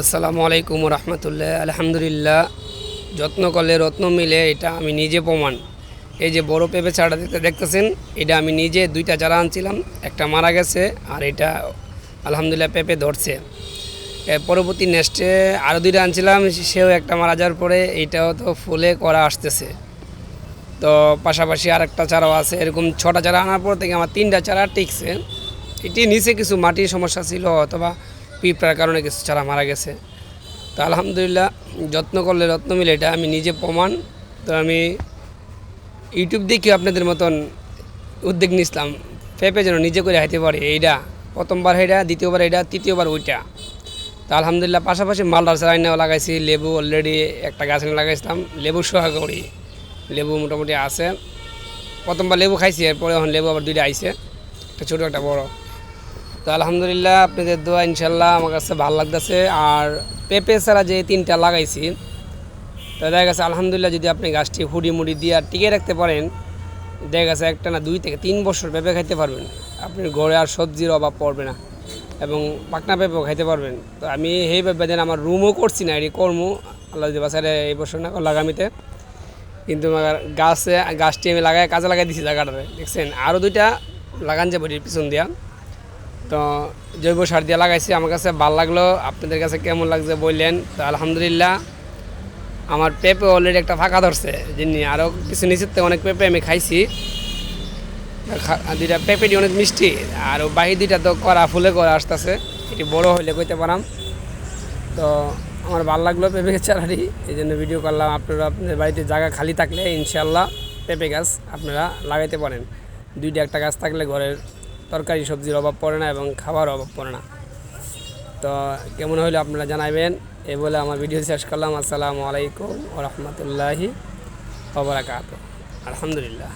আসসালামু আলাইকুম রহমতুল্লাহ, আলহামদুলিল্লাহ। যত্ন করলে রত্ন মিলে, এটা আমি নিজে প্রমাণ। এই যে বড় পেঁপে চারা দেখতে দেখতেছেন, এটা আমি নিজে দুইটা চারা আনছিলাম, একটা মারা গেছে, আর এটা আলহামদুলিল্লাহ পেঁপে ধরছে। পরবর্তী নেক্সটে আরও দুইটা আনছিলাম, সেও একটা মারা যাওয়ার পরে এইটাও তো ফুলে করা আসতেছে। তো পাশাপাশি আর একটা চারাও আছে, এরকম ছটা চারা আনার পর থেকে আমার তিনটা চারা টিকছে। এটি নিচে কিছু মাটির সমস্যা ছিল, অথবা পিঁপড়ার কারণে কিছু ছাড়া মারা গেছে। তো আলহামদুলিল্লাহ, যত্ন করলে রত্ন মিলে, এটা আমি নিজে প্রমাণ। তো আমি ইউটিউব দেখে আপনাদের মতন উদ্যোগ নিছিলাম পেঁপে যেন নিজে করে হাইতে পারে এইটা প্রথমবার এইটা দ্বিতীয়বার এইটা তৃতীয়বার ওইটা। তো আলহামদুলিল্লাহ, পাশাপাশি মালদার চারাইনাও লাগাইছি, লেবু অলরেডি একটা গাছ লাগাইছিলাম, লেবু সোহাগড়ি লেবু মোটামুটি আছে। প্রথমবার লেবু খাইছি, এরপরে এখন লেবু আবার দুইটা আইছে। একটা ছোটো, একটা বড়। তো আলহামদুলিল্লাহ আপনাদের দোয়া ইনশাল্লাহ আমার কাছে ভালো লাগতেছে। আর পেঁপে ছাড়া যে তিনটা লাগাইছি, তো দেখা গেছে আলহামদুলিল্লাহ যদি আপনি গাছটি হুডি মুড়ি দিয়ে আর টিকে রাখতে পারেন, দেখা গেছে একটা না দুই থেকে তিন বছর পেঁপে খাইতে পারবেন। আপনি ঘরে আর সবজির অভাব পড়বে না এবং পাকনা পেঁপেও খাইতে পারবেন। তো আমি এই দেন আমার রুমও করছি না, এটি কর্ম। আল্লাহ যদি বাসারে এই বছর না লাগামিতে কিন্তু আমার গাছে, গাছটি আমি লাগাই, কাজে লাগাই দিছি জায়গাটাতে, দেখছেন? আরও দুইটা লাগান যাব পিছন দিয়া। তো জৈব সার দিয়ে লাগাইছি। আমার কাছে ভালো লাগল। আপনাদের কাছে কেমন লাগছে বললেন। তো আলহামদুলিল্লাহ, আমার পেঁপে অলরেডি একটা ফাঁকা ধরছে যিনি আরও কিছু নিচের থেকে অনেক পেঁপে আমি খাইছি। দুইটা পেঁপেটি অনেক মিষ্টি। আর বাহি দুইটা তো করা ফুলে করা আসতেছে। এটি বড় হইলে কইতে পারাম। তো আমার ভালো লাগল পেঁপে গাছ চারাটি এই জন্য ভিডিও করলাম। আপনারা আপনাদের বাড়িতে জায়গা খালি থাকলে ইনশাল্লাহ পেঁপে গাছ আপনারা লাগাইতে পারেন। দুইটা একটা গাছ থাকলে ঘরের তরকারি, সবজির অভাব পড়ে না এবং খাবার অভাব পড়ে না। তো কেমন হইল আপনারা জানাবেন এ বলে আমার ভিডিও শেষ করলাম। আসসালামু আলাইকুম রহমতুল্লাহি আলহামদুলিল্লাহ।